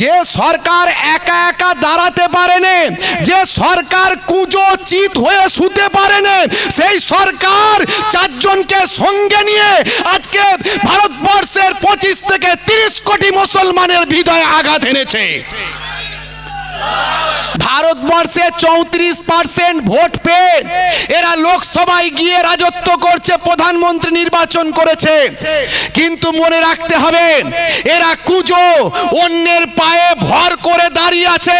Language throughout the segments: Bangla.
যে সরকার একা একা দাঁড়াতে পারেনি, যে সরকার কুজো চিত হয়ে শুতে পারেনি, সেই সরকার চারজনকে সঙ্গে নিয়ে আজকে ভারতবর্ষের পঁচিশ থেকে তিরিশ কোটি মুসলমানের হৃদয়ে আঘাত এনেছে। ভারতবর্ষে চৌত্রিশ পার্সেন্ট ভোট পেয়ে এরা লোকসভায় গিয়ে রাজত্ব করছে, প্রধানমন্ত্রী নির্বাচন করেছে। কিন্তু মনে রাখতে হবে, এরা কুজো, অন্যের পায়ে ভর করে দাঁড়িয়ে আছে,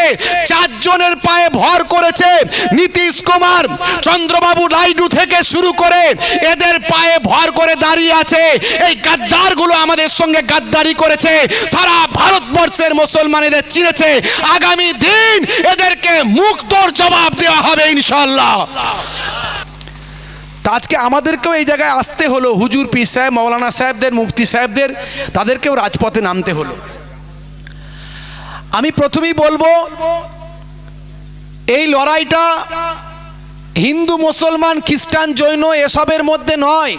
চারজনের পায়ে ভর করেছে। নীতিশ কুমার, চন্দ্রবাবু নাইডু থেকে শুরু করে এদের পায়ে ভর করে দাঁড়িয়ে আছে। এই গাদ্দারগুলো আমাদের সঙ্গে গাদ্দারি করেছে। সারা ভারতবর্ষের মুসলমানেদের চিনেছে। আগামী দিন এদেরকে মুক্তর জবাব দেওয়া হবে ইনশাল্লাহ তা আজকে আমাদেরকেও এই জায়গায় আসতে হলো। হুজুর পীর সাহেব মৌলানা সাহেবদের, মুফতি সাহেবদের, তাদেরকেও রাজপথে নামতে হলো। আমি প্রথমেই বলব, এই লড়াইটা হিন্দু, মুসলমান, খ্রিস্টান, জৈন এসবের মধ্যে নয়।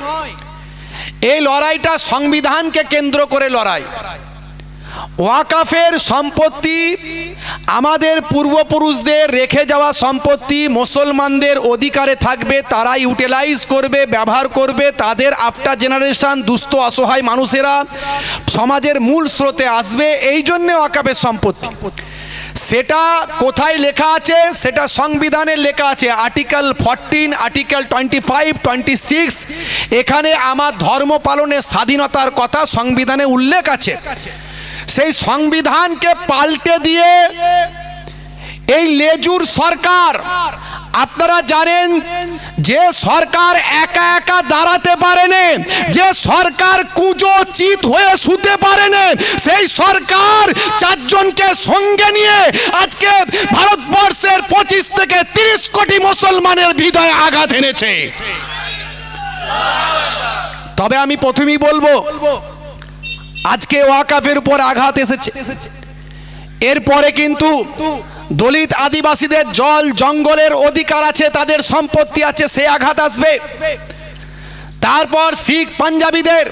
এই লড়াইটা সংবিধানকে কেন্দ্র করে লড়াই। ওয়াকাফের সম্পত্তি আমাদের পূর্বপুরুষদের রেখে যাওয়া সম্পত্তি মুসলমানদের অধিকারে থাকবে তারা ইউটিলাইজ করবে, ব্যবহার করবে, তাদের আফটার জেনারেশান দুস্থ, অসহায় মানুষেরা সমাজের মূল স্রোতে আসবে, এই জন্যে ওয়াকাফের সম্পত্তি। সেটা কোথায় লেখা আছে? সেটা সংবিধানে লেখা আছে article fourteen article twenty five twenty six এখানে আমার ধর্ম পালনের স্বাধীনতার কথা সংবিধানে উল্লেখ আছে। সেই সংবিধানকে পাল্টে দিয়ে এই লেজুর সরকার, আপনারা জানেন যে সরকার একা একা দাঁড়াতে পারেনি, যে সরকার কুজো চিত হয়ে শুতে পারেনি, সেই সরকার চারজনকে সঙ্গে নিয়ে আজকে ভারতবর্ষের পঁচিশ থেকে তিরিশ কোটি মুসলমানের হৃদয়ে আঘাত এনেছে। তবে আমি প্রথমেই বলব আজকে ওয়াকাফের উপর আঘাত এসেছে। এরপরে কিন্তু দলিত আদিবাসীদের জল জঙ্গলের অধিকার আছে, তাদের সম্পত্তি আছে, সে আঘাত আসবে। তারপর শিখ পাঞ্জাবিদের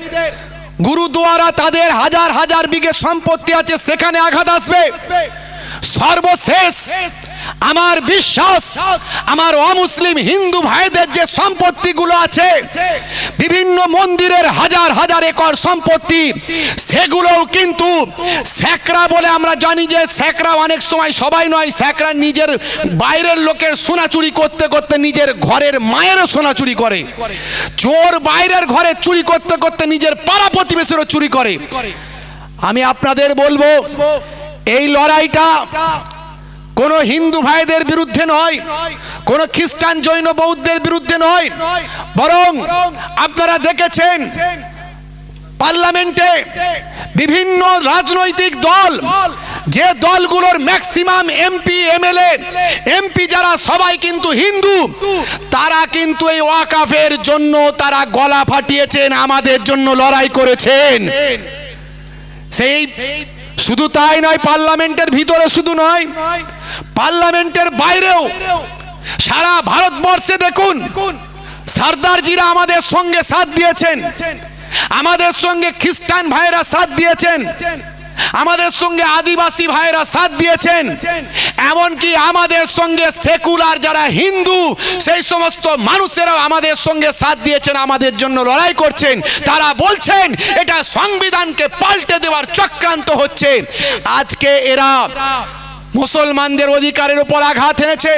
গুরুদুয়ারা, তাদের হাজার হাজার বিঘে সম্পত্তি আছে, সেখানে আঘাত আসবে। সর্বশেষ আমার বিশ্বাস আমার অমুসলিম হিন্দু ভাইদের যে সম্পত্তিগুলো আছে বিভিন্ন মন্দিরের হাজার হাজার একর সম্পত্তি সেগুলোও কিন্তু স্যাকরা বলে আমরা জানি যে স্যাকরা অনেক সময় সবাই নয় স্যাকরা নিজের বাইরের লোকের সোনা চুরি করতে করতে নিজের ঘরের মায়েরও সোনা চুরি করে। চোর বাইরের ঘরে চুরি করতে করতে নিজের পাড়া প্রতিবেশীরও চুরি করে। আমি আপনাদের বলব এই লড়াইটা কোনো হিন্দু ভাইদের বিরুদ্ধে নয়, কোনো খ্রিস্টান জৈন বৌদ্ধের বিরুদ্ধে নয়, বরং আপনারা দেখেছেন পার্লামেন্টে বিভিন্ন রাজনৈতিক দল, যে দলগুলোর ম্যাক্সিমাম এমপি, এমএলএ, এমপি যারা সবাই কিন্তু হিন্দু, তারা কিন্তু এই ওয়াকাফের জন্য তারা গলা ফাটিয়েছেন, আমাদের জন্য লড়াই করেছেন। সেই শুধু তাই নয়, পার্লামেন্টের ভিতরে শুধু নয়, পার্লামেন্টের বাইরেও সারা ভারতবর্ষে দেখুন সর্দারজিরা আমাদের সঙ্গে সাথ দিয়েছেন, আমাদের সঙ্গে খ্রিস্টান ভাইরা সাথ দিয়েছেন আমাদের সঙ্গে আদিবাসী ভাইরা সাথ দিয়েছেন। এমনকি আমাদের সঙ্গে সেকুলার যারা হিন্দু, সেই সমস্ত মানুষেরাও আমাদের সঙ্গে সাথ দিয়েছেন, আমাদের জন্য লড়াই করছেন। তারা বলছেন, এটা সংবিধানকে পাল্টে দেওয়ার চক্রান্ত হচ্ছে। আজকে এরা মুসলমানদের অধিকারের উপর আঘাত এনেছে।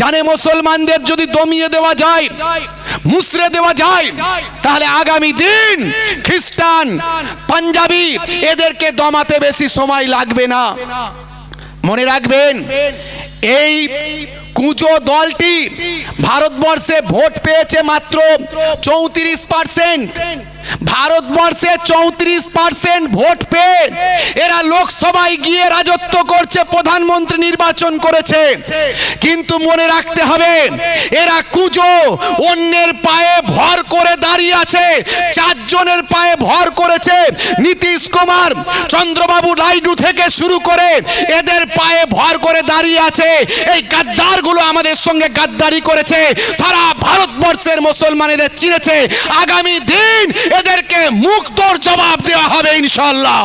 জানে মুসলমানদের যদি দমিয়ে দেওয়া যায় মুসরে দেওয়া যায় তাহলে আগামী দিন খ্রিস্টান পাঞ্জাবি এদেরকে দমাতে বেশি সময় লাগবে না। মনে রাখবেন এই কুঁজো দলটি ভারতবর্ষে ভোট পেয়েছে মাত্র চৌত্রিশ পার্সেন্ট ভারতবর্ষে চৌত্রিশ পার্সেন্ট ভোট পেয়ে এরা লোকসভায় গিয়ে রাজত্ব করছে, প্রধানমন্ত্রী নির্বাচন করেছে। কিন্তু মনে রাখতে হবে, এরা কুজো, অন্যের পায়ে ভর করে দাঁড়িয়ে আছে, চারজনের পায়ে ভর করেছে। নীতিশ কুমার, চন্দ্রবাবু নাইডু থেকে শুরু করে এদের পায়ে ভর করে দাঁড়িয়ে আছে। এই গাদ্দারগুলো আমাদের সঙ্গে গাদ্দারি করেছে, সারা ভারতবর্ষের মুসলমানেদের চিনেছে। আগামী দিন এদেরকে মুক্তর জবাব দেওয়া হবে ইনশাল্লাহ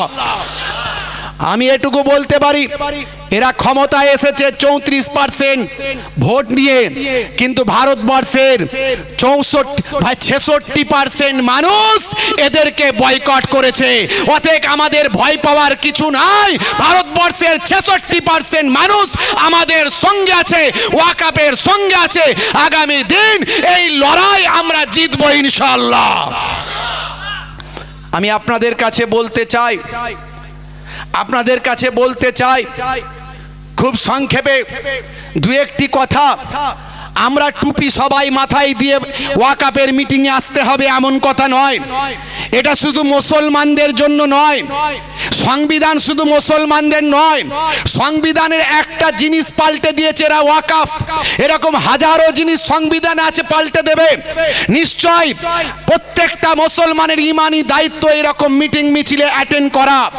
আমি এটুকু বলতে পারি, এরা ক্ষমতায় এসেছে চৌত্রিশ পার্সেন্ট ভোট নিয়ে কিন্তু ভারতবর্ষের চৌষট্টি ছেষট্টি পার্সেন্ট মানুষ এদেরকে বয়কট করেছে। অতএব আমাদের ভয় পাওয়ার কিছু নাই। ভারতবর্ষের ছেষট্টি পার্সেন্ট মানুষ আমাদের সঙ্গে আছে, ওয়াকাপের সঙ্গে আছে। আগামী দিন এই লড়াই আমরা জিতবো ইনশাল্লাহ আমি আপনাদের কাছে বলতে চাই, আপনাদের কাছে বলতে চাই, খুব সংক্ষেপে দু একটি কথা। আমরা টুপি সবাই মাথায় দিয়ে ওয়াকাপের মিটিংয়ে আসতে হবে এমন কথা নয়। এটা শুধু মুসলমানদের জন্য নয়। সংবিধান শুধু মুসলমানদের নয়। সংবিধানের একটা জিনিস পাল্টে দিয়েছে এরা ওয়াকাফ। এরকম হাজারো জিনিস সংবিধানে আছে পাল্টে দেবে। নিশ্চয় প্রত্যেকটা মুসলমানের ইমানি দায়িত্ব এরকম মিটিং মিছিলে অ্যাটেন্ড করা।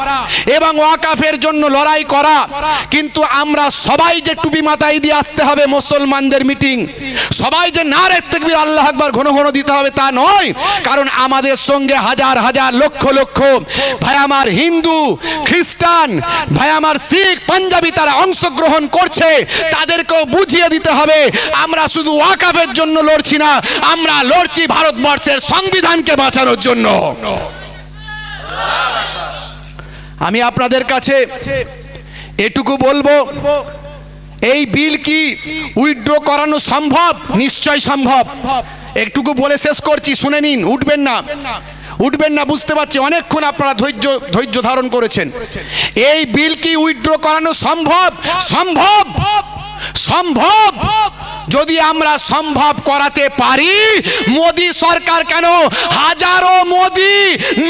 এবং ওয়াকাফের জন্য লড়াই করা। কিন্তু আমরা সবাই যে টুপি মাথায় দিয়ে আসতে হবে মুসলমানদের মিটিং। সবাই যে না রে তেকবির আল্লাহ আকবার ঘন ঘন দিতে হবে তা নয়। কারণ আমাদের সঙ্গে হাজার হাজার লক্ষ লক্ষ। ভাই, আমার হিন্দু, খ্রিস্টান, ভাই, আমার শিখ, পাঞ্জাবি তারা অংশগ্রহণ করছে, তাদেরকেও বুঝিয়ে দিতে হবে, আমরা শুধু ওয়াকাফের জন্য লড়ছি না, আমরা লড়ছি ভারতবর্ষের সংবিধানকে বাঁচানোর জন্য। আমি আপনাদের কাছে এটুকু বলব, এই বিল কি উইথড্র করানো সম্ভব? নিশ্চয় সম্ভব। একটুকু বলে শেষ করছি, শুনে নিন, উঠবেন না। উঠবেন না, বুঝতে পারছি। অনেকক্ষণ আপনারা ধৈর্য ধৈর্য ধারণ করেছেন। এই বিল কি উইথড্র করানো সম্ভব? সম্ভব! সম্ভব! যদি আমরা সম্ভব করাতে পারি, মোদি সরকার কেন হাজারো মোদি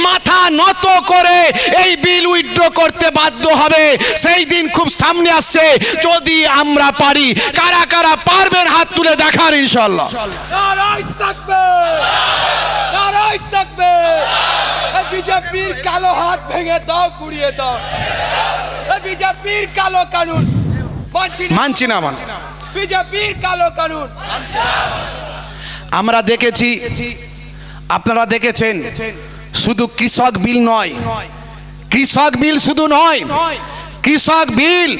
মাথা নত করে এই বিল উইথড্র করতে বাধ্য হবে? সেই দিন খুব সামনে আসছে। যদি আমরা পারি, কারা কারা পারবেন হাত তুলে দেখার ইনশাল্লাহ বিজেপির কালো হাত ভেঙে দাও কুড়িয়ে দাও। বিজেপির কালো কানুন। মানছি না মান বিজেপির কালো কানুন। আমরা দেখেছি আপনারা দেখেছেন শুধু কৃষক বিল নয়। কৃষক বিল শুধু নয়। কৃষক বিল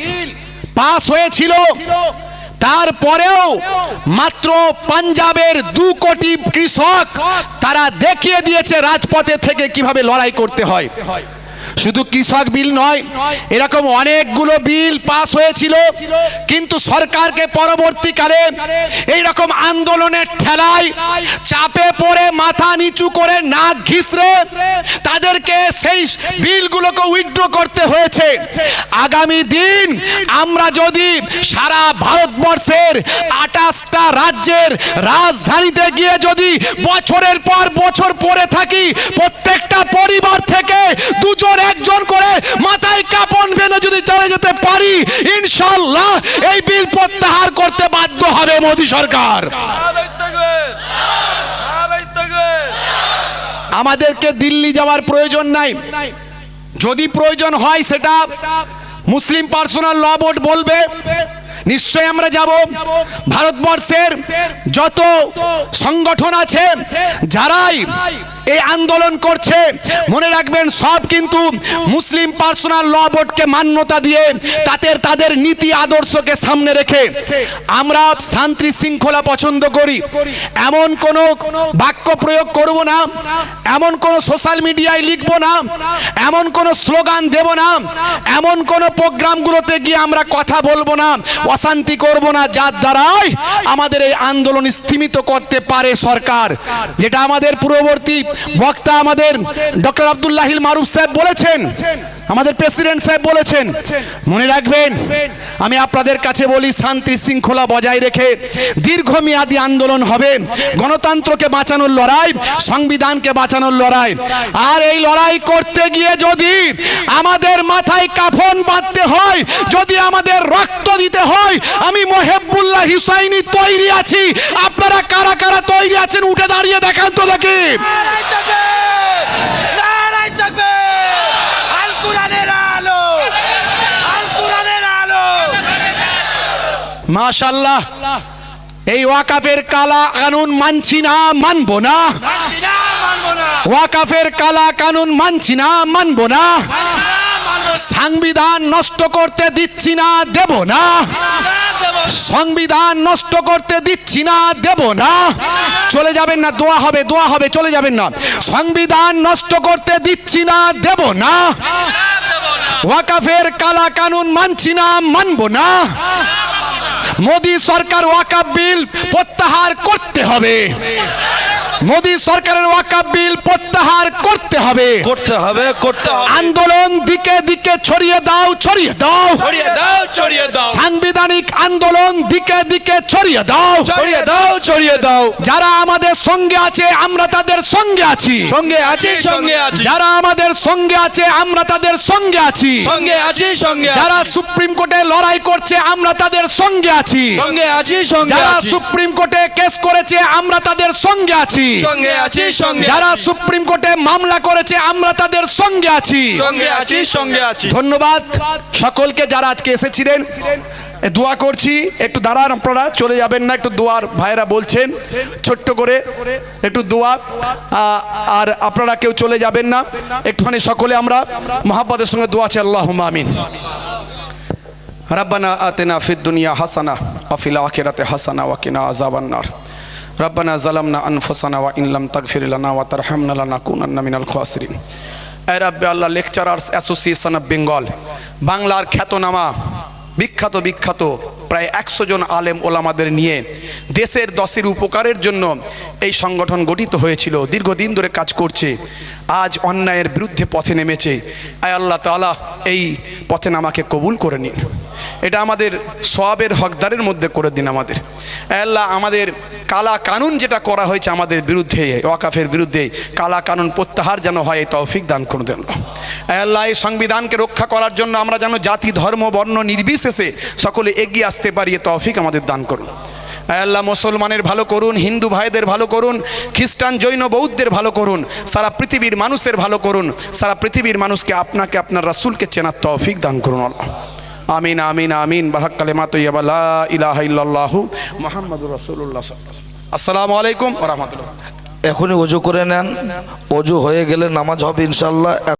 পাস হয়েছিল। তারপরেও মাত্র পাঞ্জাবের দু কোটি কৃষক তারা দেখিয়ে দিয়েছে রাজপথে থেকে কীভাবে লড়াই করতে হয়। শুধু কৃষক বিল নয়, এরকম অনেকগুলো বিল পাস হয়েছিল, কিন্তু সরকারকে পরবর্তীকালে এই রকম আন্দোলনের ঠেলায় চাপে পড়ে, মাথা নিচু করে নাক ঘিসড়ে তাদেরকে সেই বিলগুলোকে উইথড্র করতে হয়েছে। আগামী দিন আমরা যদি সারা ভারতবর্ষের আঠাশটা রাজ্যের রাজধানীতে গিয়ে যদি বছরের পর বছর পড়ে থাকি, প্রত্যেকটা পরিবার দুজন, একজন করে মাথায় কাপন বেঁধে যদি চলে যেতে পারি ইনশাল্লাহ এই বিল প্রত্যাহার করতে বাধ্য হবে মোদী সরকার। আমাদেরকে দিল্লি যাওয়ার প্রয়োজন নাই। যদি প্রয়োজন হয় সেটা মুসলিম পার্সোনাল ল বোর্ড বলবে। নিশ্চয় আমরা যাব। ভারতবর্ষের যত সংগঠন আছে, যারাই এই আন্দোলন করছে। মনে রাখবেন, সব কিন্তু মুসলিম পার্সোনাল ল বোর্ডকে মান্যতা দিয়ে তাদের তাদের নীতি আদর্শকে সামনে রেখে আমরা শান্তি শৃঙ্খলা পছন্দ করি। এমন কোন বাক্য প্রয়োগ করব না, এমন কোন সোশ্যাল মিডিয়ায় লিখব না, এমন কোন স্লোগান দেব না, এমন কোন প্রোগ্রামগুলোতে গিয়ে আমরা কথা বলব না, অশান্তি করব না, যার দ্বারাই আমাদের এই আন্দোলন স্থিমিত করতে পারে সরকার। যেটা আমাদের পূর্ববর্তী বক্তা আমাদের ডক্টর আব্দুল্লাহিল মারুফ সাহেব বলেছেন, আমাদের প্রেসিডেন্ট সাহেব বলেছেন, মনে রাখবেন, আমি আপনাদের কাছে বলি, শান্তি শৃঙ্খলা বজায় রেখে দীর্ঘমেয়াদী আন্দোলন হবে, গণতন্ত্রকে বাঁচানোর লড়াই, সংবিধানকে বাঁচানোর লড়াই। আর এই লড়াই করতে গিয়ে যদি আমাদের মাথায় কাফন বাঁধতে হয়, যদি আমাদের রক্ত দিতে হয়, আমি মোহেবুল্লাহ হুসাইনি তৈরি আছি। আপনারা কারা কারা তৈরি আছেন, উঠে দাঁড়িয়ে দেখান তো দেখি। মাশাল্লাহ এই ওয়াকাফের কালা কানুন মানছি না মানবো না। ওয়াকাফের কালা কানুন মানছি না মানবো না। সংবিধান নষ্ট করতে দিচ্ছি না দেব না। সংবিধান নষ্ট করতে দিচ্ছি না, দেব না। চলে যাবেন না, দোয়া হবে দোয়া হবে, চলে যাবেন না। সংবিধান নষ্ট করতে দিচ্ছি না, দেব না। ওয়াকাফের কালা কানুন মানছি না, মানব না। মোদি সরকার ওয়াকাফ বিল প্রত্যাহার করতে হবে। মোদি সরকারের ওয়াকাফ বিল প্রত্যাহার করতে হবে। করতে হবে করতে হবে। আন্দোলন দিকে দিকে ছড়িয়ে দাও ছড়িয়ে দাও। ছড়িয়ে দাও ছড়িয়ে দাও। সাংবিধানিক আন্দোলন দিকে দিকে ছড়িয়ে দাও। ছড়িয়ে দাও ছড়িয়ে দাও। যারা আমাদের সঙ্গে আছে আমরা তাদের সঙ্গে আছি। সঙ্গে আছি সঙ্গে আছি। যারা আমাদের সঙ্গে আছে আমরা তাদের সঙ্গে আছি। সঙ্গে আছি সঙ্গে। যারা সুপ্রিম কোর্টে লড়াই করছে আমরা তাদের সঙ্গে আছি। সঙ্গে আছি সঙ্গে যারা সুপ্রিম কোর্টে কেস করেছে আমরা তাদের সঙ্গে আছি। সঙ্গে আছি সঙ্গে যারা আছি। সুপ্রিম কোর্টে মামলা করেছে আমরা তাদের সঙ্গে আছি সঙ্গে আছি সঙ্গে আছি ধন্যবাদ সকলকে যারা আজকে এসেছিলেন এ, দোয়া করছি একটু দাঁড়ান আপনারা চলে যাবেন না একটু দোয়ার ভাইরা বলছেন ছোট্ট করে একটু দোয়া আ, আর আপনারা কেউ চলে যাবেন না একটুখানি সকলে আমরা মহাব্বতের সঙ্গে দোয়া আছে আল্লাহ আমিন ربنا آتنا في الدنيا حسنة وفي الآخرة حسنة وقنا عذاب النار রব্বানা জালামনা আনফোসানা ওয়া ইনলাম তাকফিরিলানা ওয়া তারহামনা লানা কুনান্না মিনাল খোয়াসরিন এরাব্বে আল্লাহ লেকচারার্স অ্যাসোসিয়েশন অফ বেঙ্গল, বাংলার খ্যাতনামা, বিখ্যাত বিখ্যাত প্রায় একশো জন আলেম ওলামাদের নিয়ে দেশের দশের উপকারের জন্য এই সংগঠন গঠিত হয়েছিল। দীর্ঘদিন ধরে কাজ করছে। আজ অন্যায়ের বিরুদ্ধে পথে নেমেছে। আয় আল্লাহ তাআলা, এই পথে নামাকে কবুল করে নিন। এটা আমাদের সবের হকদারের মধ্যে করে দিন আমাদের। আল্লাহ, আমাদের কালা কানুন যেটা করা হয়েছে আমাদের বিরুদ্ধে, ওয়াকাফের বিরুদ্ধে কালা কানুন প্রত্যাহার যেন হয়, এই তৌফিক দান করে দেন আল্লাহ, এই সংবিধানকে রক্ষা করার জন্য আমরা যেন জাতি, ধর্ম, বর্ণ নির্বিশেষে সকলে এগিয়ে আসতে পারি এ তৌফিক আমাদের দান করুন। আল্লাহ, মুসলমানের ভালো করুন, হিন্দু ভাইদের ভালো করুন, খ্রিস্টান, জৈন, বৌদ্ধদের ভালো করুন, সারা পৃথিবীর মানুষের ভালো করুন, সারা পৃথিবীর মানুষকে আপনাকে, আপনার রাসূলকে চেনার তৌফিক দান করুন আল্লাহ। আমিন আমিন আমিন। বাহাক কালেমা তৈয়াবা। লা ইল্লাল্লাহু সাল্লাল্লাহু আসসালামু আলাইকুম রাহমাতুল্লাহ। এখনই অজু করে নেন। অজু হয়ে গেলে নামাজ হবে ইনশাল্লাহ